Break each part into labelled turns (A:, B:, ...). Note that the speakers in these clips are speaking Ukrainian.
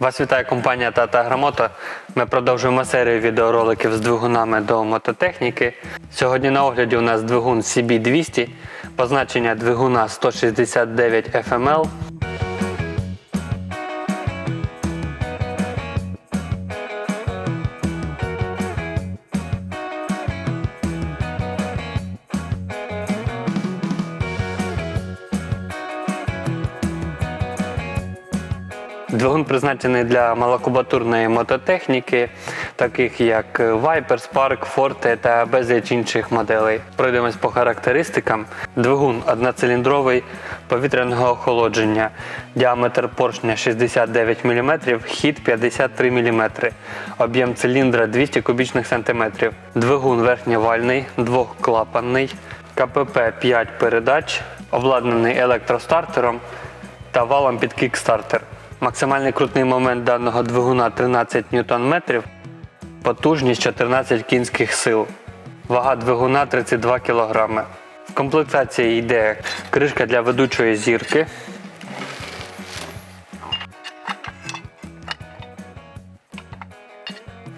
A: Вас вітає компанія Тата Грамота. Ми продовжуємо серію відеороликів з двигунами до мототехніки. Сьогодні на огляді у нас двигун CB200, позначення двигуна 169 FML. Двигун призначений для малокубатурної мототехніки, таких як Viper, Spark, Forte та безліч інших моделей. Пройдемось по характеристикам. Двигун одноциліндровий повітряного охолодження, діаметр поршня 69 мм, хід 53 мм, об'єм циліндра 200 кубічних сантиметрів. Двигун верхньовальний, двохклапанний, КПП 5 передач, обладнаний електростартером та валом під кікстартер. Максимальний крутний момент даного двигуна 13 Нм, потужність 14 кінських сил. Вага двигуна 32 кг. В комплектації йде кришка для ведучої зірки.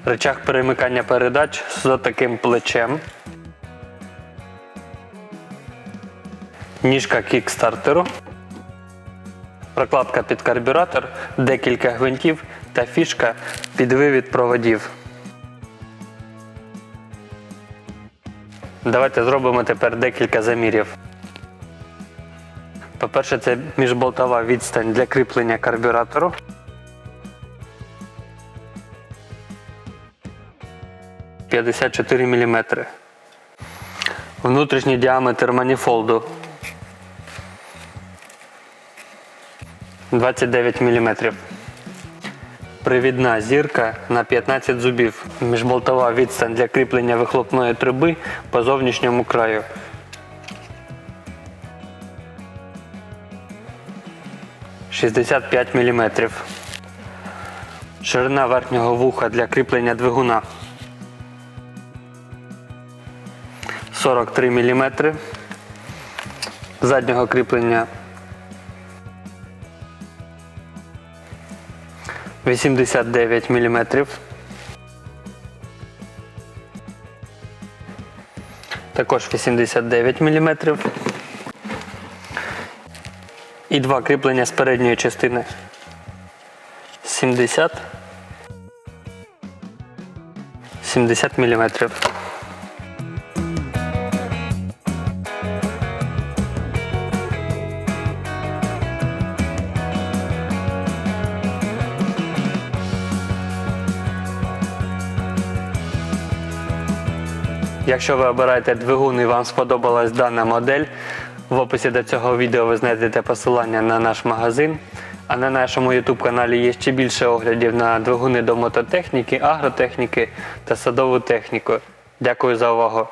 A: Рычаг перемикання передач з таким плечем. Ніжка кікстартеру прокладка під карбюратор, декілька гвинтів та фішка під вивід проводів. Давайте зробимо тепер декілька замірів. По-перше, це міжболтова відстань для кріплення карбюратору. «54 мм. Внутрішній діаметр маніфолду 29 мм. Привідна зірка на 15 зубів. Міжболтова відстань для кріплення вихлопної труби по зовнішньому краю. «65 мм. Ширина верхнього вуха для кріплення двигуна 43 мм. Заднього кріплення 89 мм. Також 89 мм. І два кріплення з передньої частини. 70 70 мм. Якщо ви обираєте двигун і вам сподобалась дана модель, в описі до цього відео ви знайдете посилання на наш магазин. А на нашому YouTube каналі є ще більше оглядів на двигуни до мототехніки, агротехніки та садову техніку. Дякую за увагу!